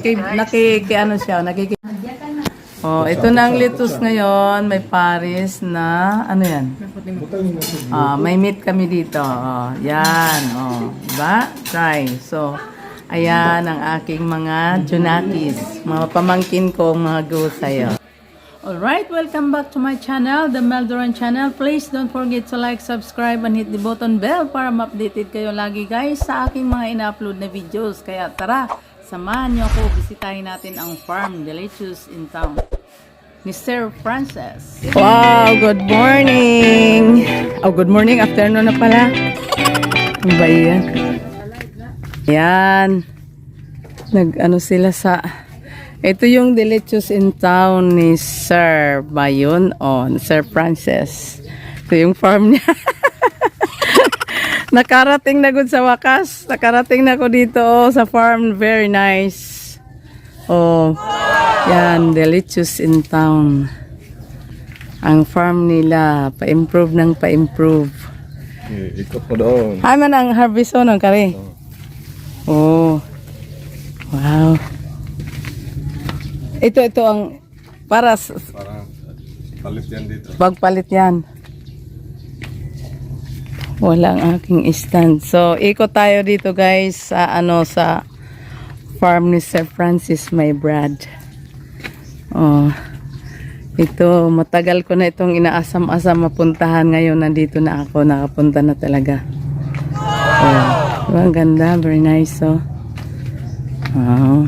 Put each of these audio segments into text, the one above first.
nakiki, nakiki, ano siya, nakiki. Oh, ito na ang lettuce ngayon. May Paris na, ano yan? Ah, may meat kami dito. Oh, yan, oh, diba? Try. So, ayan ang aking mga junakis. Mga pamangkin ko, mga gusay. Oh. Alright, welcome back to my channel, the Meldoran channel. Please don't forget to like, subscribe, and hit the button bell para ma-updated kayo lagi guys sa aking mga ina-upload na videos. Kaya tara, samahan niyo ako, bisitahin natin ang farm, Delicious in Town. Sir Francis. Wow, good morning! Oh, good morning, afternoon na pala. Ano ba yan? Yan. Nag-ano sila sa... Ito yung Delicious in Town ni Sir Bayon on Sir Francis. Ito yung farm niya. Nakarating na good sa wakas. Nakarating na ako dito oh, sa farm. Very nice. Oh, yan. Delicious in Town. Ang farm nila. Pa-improve ng pa-improve. Eh, Ikot mo doon. Ay man ang harvest oh, ng kare. Oh. Wow. Ito, ito ang para Para palit yan dito. pagpalit yan. Wala ang aking stand. So, ikot tayo dito guys sa ano sa farm ni Sir Francis May Brad. Oh. Ito, matagal ko na itong inaasam-asam mapuntahan ngayon. Nandito na ako, nakapunta na talaga. Oh. Diba, ang ganda, very nice oh. Oh.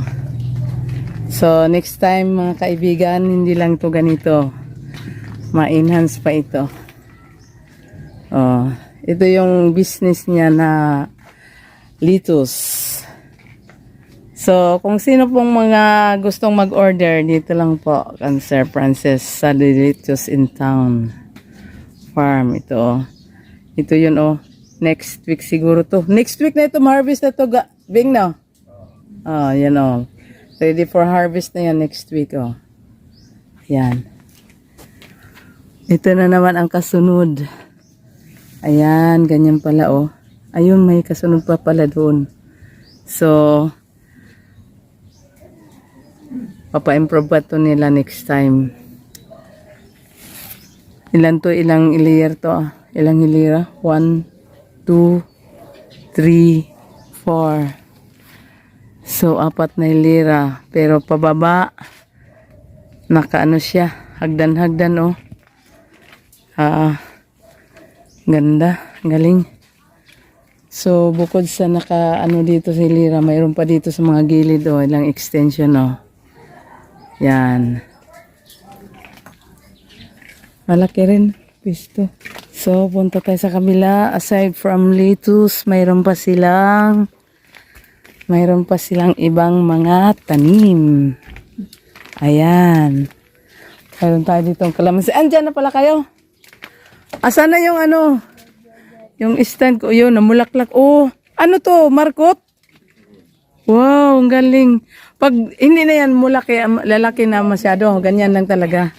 So, next time mga kaibigan, hindi lang to ganito. Ma-enhance pa ito. Oh, ito yung business niya na litus. So, kung sino pong mga gustong mag-order, dito lang po kan Sir Francis sa Litus in Town Farm. Ito, oh. Ito yun, oh. Next week siguro to. Next week na ito, harvest na to, ga- Bing, no? Oh, yan, oh. Ready for harvest na yan next week, oh. Yan. Ito na naman ang kasunod. Ayan, ganyan pala, oh. Ayun, may kasunod pa pala doon. So, papa-improve pa to nila next time. Ilan to? Ilang layer to? ah? Ilang hilira? One, two, three, four. So, apat na hilira. Pero pababa, nakaano siya. Hagdan-hagdan, oh. Ah, ganda. Galing. So, bukod sa naka, ano dito sa hilira, mayroon pa dito sa mga gilid, oh. Ilang extension, oh. Yan. Malaki rin. Pisto. So, punta tayo sa kabila. Aside from lettuce, mayroon pa silang mayroon pa silang ibang mga tanim. Ayan. Mayroon tayo dito ang kalamansi. Andyan na pala kayo. Asan na yung ano? Yung stand ko. Yun, namulaklak. Oh, ano to? Markot? Wow, ang galing. Pag hindi na yan mulaki, lalaki na masyado. Ganyan lang talaga.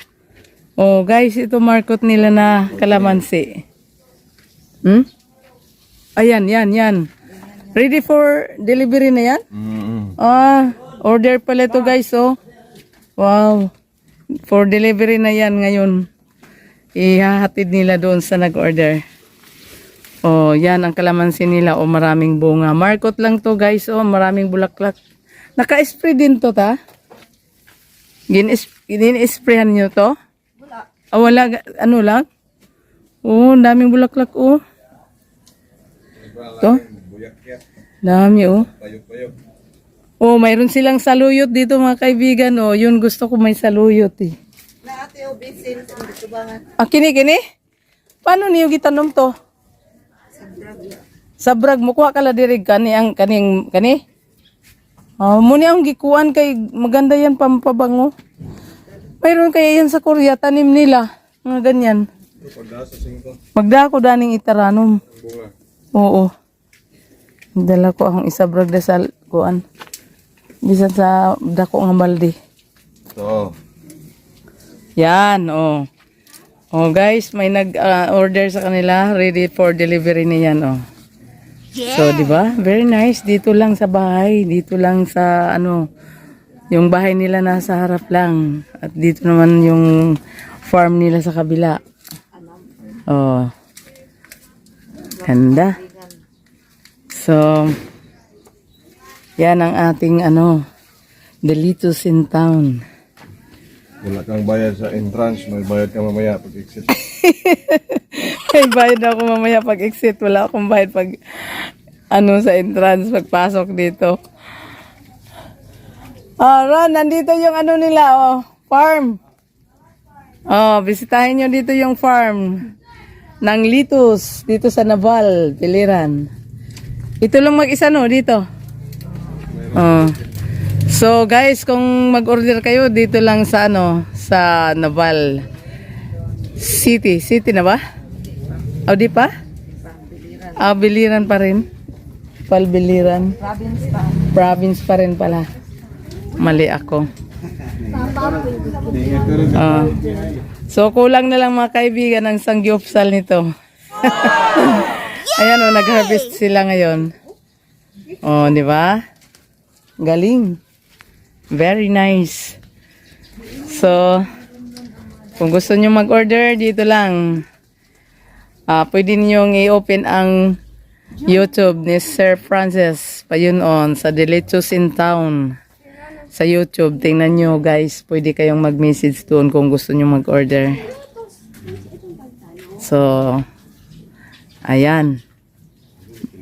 Oh, guys, ito markot nila na kalamansi. Hmm? Ayan, yan, yan. Ready for delivery na yan? Mm-hmm. Ah, order pala to guys, oh. Wow. For delivery na yan ngayon. Ihahatid nila doon sa nag-order. Oh, yan ang kalamansi nila. Oh, maraming bunga. Markot lang to guys. Oh, maraming bulaklak. Naka-spray din to ta? Gin-is- Gin-sprayan nyo to? Wala. Ah, wala. Ano lang? Oh, daming bulaklak oh. To? Dami oh. Oh, mayroon silang saluyot dito mga kaibigan. Oh, yun gusto ko may saluyot eh. Na ate o bisin sa tubangan Ah, kini, kini? Paano niyo gitanom to? Sa brag mo kuha kala dirig kani ang kaning kani. Ah, mo ni ang gikuan kay maganda yan pampabango. Mayroon kaya yan sa Korea tanim nila. Mga ganyan. Magdako daning itaranom. Oo. Dala ko ang isa brag da sa kuan. Bisan sa dako nga balde. Ito. Yan, oh. Oh guys, may nag-order sa kanila. Ready for delivery na yan, oh. So, di ba? Very nice. Dito lang sa bahay. Dito lang sa, ano, yung bahay nila nasa harap lang. At dito naman yung farm nila sa kabila. Oh. Ganda. So, yan ang ating, ano, Delitos in town. Wala kang bayad sa entrance, may bayad ka mamaya pag exit. May bayad ako mamaya pag exit. Wala akong bayad pag ano sa entrance, pagpasok dito. Ah, Ron, nandito yung ano nila, oh, farm. Oh, bisitahin nyo dito yung farm ng Litus, dito sa Naval, Piliran. Ito lang mag-isa, no, dito. Oh. So, guys, kung mag-order kayo, dito lang sa, ano, sa Naval. City. City na ba? O di pa? Ah, biliran pa rin. Palbiliran. Province pa. Province pa rin pala. Mali ako. Ah. so, kulang na lang mga kaibigan ang sangyupsal nito. Ayan o, nag-harvest sila ngayon. Oh, di ba? Galing. Very nice. So, kung gusto nyo mag-order, dito lang. Ah, pwede niyo i-open ang YouTube ni Sir Francis Payunon sa Delicious in Town sa YouTube. Tingnan nyo guys, pwede kayong mag-message doon kung gusto nyo mag-order. So, ayan.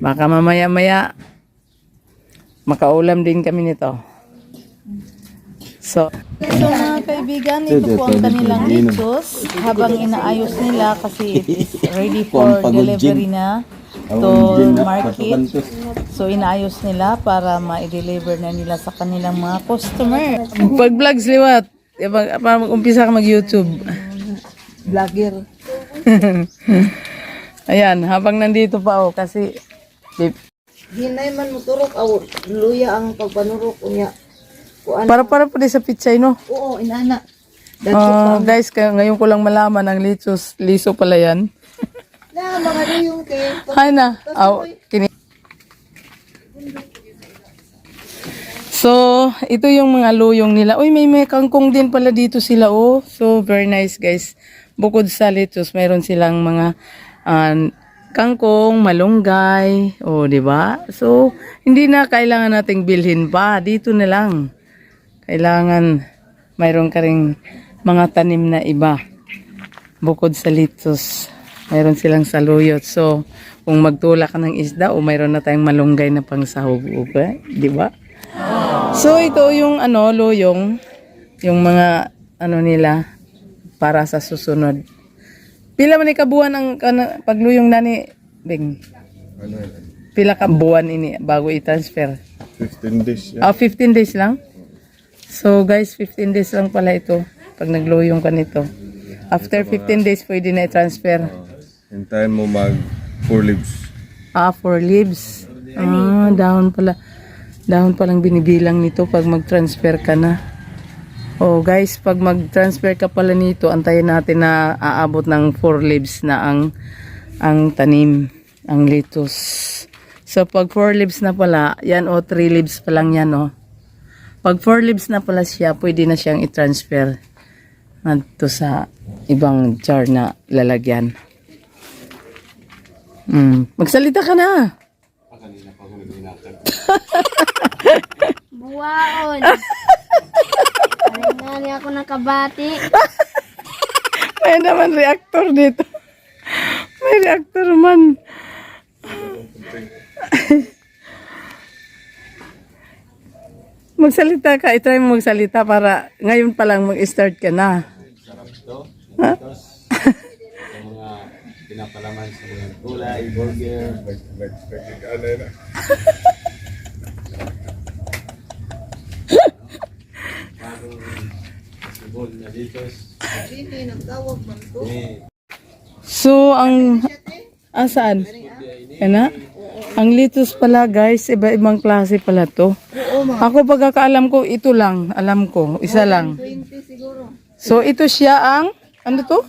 Baka mamaya-maya makaulam din kami nito. So, so mga kaibigan, ito po ang kanilang litos habang inaayos nila kasi it is ready for delivery na to market. So inaayos nila para ma-deliver na nila sa kanilang mga customer. Pag vlogs liwat, eh, para mag-umpisa ka mag-YouTube. Vlogger. Ayan, habang nandito pa ako kasi Hinay man mo turok aw luya ang pagpanurok unya. Kuan. para para pa sa pichay no. Oo, inana. Dagko Ah, guys, kaya ngayon ko lang malaman ang litos, liso pala yan. Na mga luyong kay. Hay na. Aw, kini. So, ito yung mga luyong nila. Uy, may may kangkong din pala dito sila, oh. So, very nice, guys. Bukod sa lettuce, mayroon silang mga ah, kangkong, malunggay, oh, di ba? So, hindi na kailangan nating bilhin pa. Dito na lang. Kailangan mayroon ka ring mga tanim na iba. Bukod sa lettuce, mayroon silang saluyot. So, kung magtula ka ng isda o mayroon na tayong malunggay na pang sahog, okay? di ba? So, ito yung ano, luyong, yung mga ano nila para sa susunod. Pila man ni kabuan ang ano, pagluyong nani, Bing? Ano? Pila ka buwan ini bago i-transfer? 15 days yan. Ah, 15 days lang? So guys, 15 days lang pala ito pag nagluyong ka nito. After 15 days, pwede na i-transfer. Hintayin mo mag 4 leaves. Ah, for leaves. Ah, dahon pala. Dahon palang binibilang nito pag mag-transfer ka na. Oh, guys, pag mag-transfer ka pala nito, antayin natin na aabot ng 4 leaves na ang ang tanim, ang lettuce. So, pag 4 leaves na pala, yan o, 3 leaves pa lang yan o. Pag 4 leaves na pala siya, pwede na siyang i-transfer to sa ibang jar na lalagyan. Mm. Magsalita ka na. Buwaon. Ay nga niya ako nakabati. May naman reactor dito. May reactor man. magsalita ka. I-try mo magsalita para ngayon pa lang mag-start ka na. Ha? pinapalaman sa mga gulay, burger, Ano sibol na. So, ang... Ah, saan? Ang litos pala, guys. Iba-ibang klase pala to. Oo, mga Ako pagkakaalam ko, ito lang. Alam ko. Isa lang. 20 siguro. So, ito siya ang... Ano to?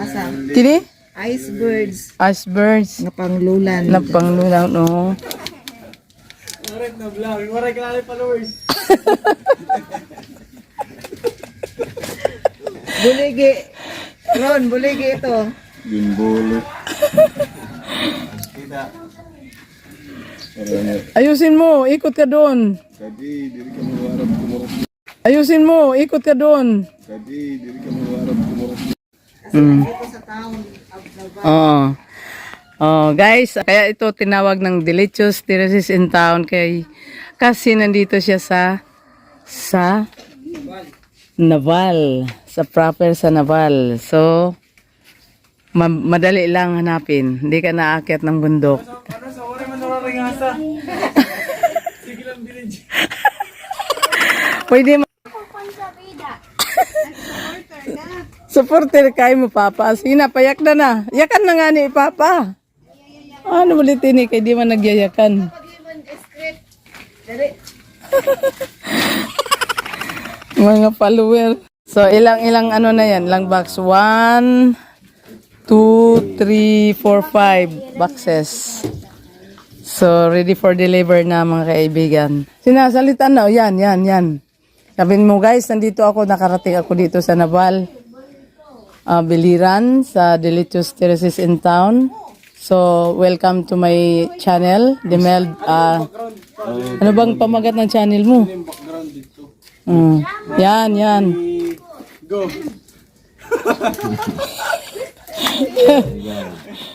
Asa? Kini? Icebergs. Ashbirds. Nga panglulan. Na panglulaw, no? Waray na vlog. Waray ka na followers. Buligi. Ron, buligi ito. Bimbolo. Kita. Ayusin mo, ikot ka doon. Kadi, diri ka mawarap kumurot. Ayusin mo, ikot ka doon. Kadi, diri ka mawarap kumurot. Mm. Oo. Oh, guys, kaya ito tinawag ng Delicious Terraces in Town kay kasi nandito siya sa sa Naval, sa proper sa Naval. So ma- madali lang hanapin. Hindi ka naakyat ng bundok. Sa waray man nararangasa? Sige lang village. Pwede ma- Supporter kay mo papa. Sina payak na na. Yakan na nga ni papa. Ano ulit ini kay di man nagyayakan. Mga follower. So ilang-ilang ano na yan, ilang box? 1 2 3 4 5 boxes. So ready for deliver na mga kaibigan. Sinasalitan na, oh, yan, yan, yan. Sabihin mo guys, nandito ako, nakarating ako dito sa Naval. uh, Biliran sa Delicious Terraces in Town. So, welcome to my channel, Demel. Uh, ano bang pamagat ng channel mo? Mm. Yan, yan. Go.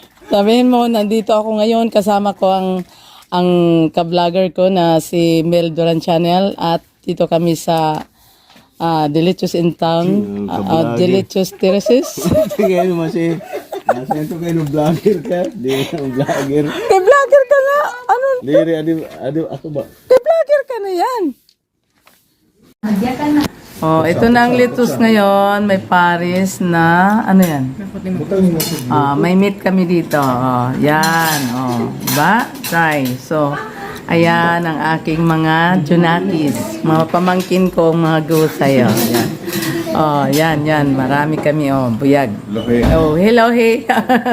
Sabihin mo, nandito ako ngayon, kasama ko ang ang ka-vlogger ko na si Mel Duran Channel at dito kami sa ah, Delicious in Town, ah, ah, Delicious Terraces. Tingnan mo si. Nasa ito kayo ng vlogger ka. Di ng vlogger. Kay vlogger ka nga! Ano? Liri, adi, adi, ako ba? Kay vlogger ka na yan! Oh, ito na ang litus ngayon. May Paris na, ano yan? Ah, may meat kami dito. Oh, yan. Oh, diba? Try. So, ayan ang aking mga junakis. Mga pamangkin ko, mga gusay. Oh, yan. Oh, yan, yan. Marami kami. Oh, buyag. Oh, hello, hey.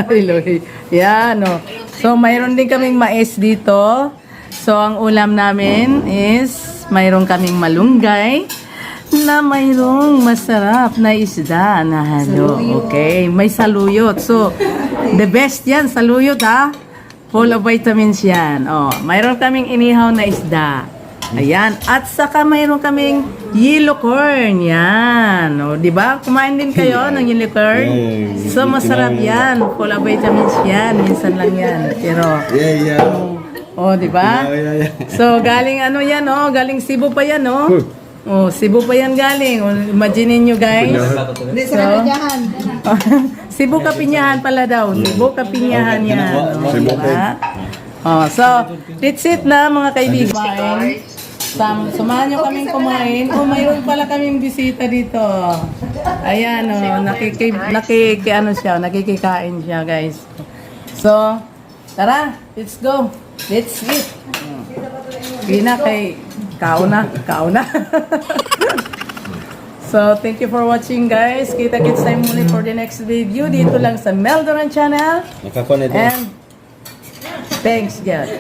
hello, hey. Yan, oh. So, mayroon din kaming mais dito. So, ang ulam namin is mayroon kaming malunggay na mayroong masarap na isda na halo. Okay, may saluyot. So, the best yan, saluyot ha. Full of vitamins yan. Oh, mayroon kaming inihaw na isda. Ayan. At saka mayroon kaming yellow corn. Yan. O, di ba? Kumain din kayo ng yellow corn? So, masarap yan. Full of vitamins yan. Minsan lang yan. Pero, Yeah, yeah. oh, di ba? yeah, yeah. So, galing ano yan, oh. Galing Cebu pa yan, oh. Oh, Cebu pa yan galing. Oh, imagine nyo, guys. Hindi So, Cebu Kapinyahan pala daw. Cebu Kapinyahan yan. Oh, diba? Oh, so, that's it na mga kaibigan. Sam, samahan nyo kaming kumain. Oh, mayroon pala kaming bisita dito. Ayan, oh, nakiki, nakiki, ano siya, nakikikain siya, guys. So, tara, let's go. Let's eat. Hindi na kay, kauna, kauna. so, thank you for watching, guys. Kita-kits tayo muli for the next video. Dito lang sa Meldoran Channel. Nakakonect And, thanks, God.